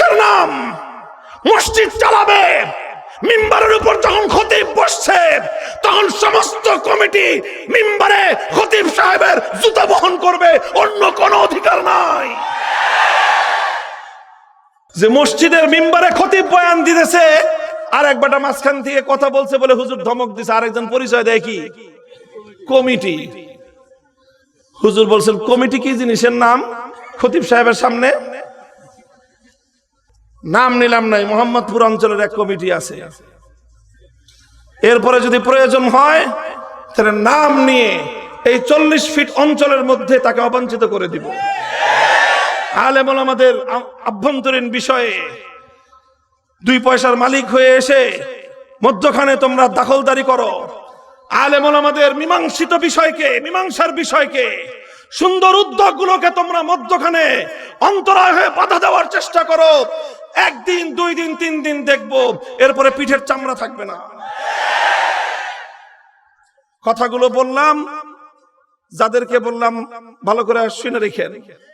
কিসের নাম। মসজিদ চালাবে। মিম্বারের উপর যখন খতিব বসছে, তখন সমস্ত কমিটি মিম্বারে খতিব সাহেবের জুতা বহন করবে। অন্য কোনো অধিকার নাই। যে মসজিদের মিম্বারে খতিব বয়ান দিতেছে, আর একবারটা মাঝখান থেকে কথা বলছে বলে হুজুর ধমক দিছে, আরেকজন পরিচয় দেয় কি? কমিটি। হুজুর বলছেন, কমিটি কি জিনিসের নাম? খতিব সাহেবের সামনে নাম নিলাম নাই, মোহাম্মদপুর অঞ্চলের এক কমিটি আছে। এরপরে যদি প্রয়োজন হয়, তাহলে নাম নিয়ে এই চল্লিশ ফিট অঞ্চলের মধ্যে তাকে অবাঞ্ছিত করে দিব। আলেমল আমাদের আভ্যন্তরীণ বিষয়ে দুই পয়সার মালিক হয়ে এসে, মধ্যখানে তোমরা দাখলদারি করো। আলেমল আমাদের মীমাংসিত বিষয়কে, মীমাংসার বিষয়কে, সুন্দর উদ্যোগগুলোকে তোমরা মধ্যখানে অন্তরায় হয়ে বাধা দেওয়ার চেষ্টা করো। একদিন, দুই দিন, তিন দিন দেখব, এরপরে পিঠের চামড়া থাকবে না। কথাগুলো বললাম, যাদেরকে বললাম, ভালো করে শুনে রেখেন।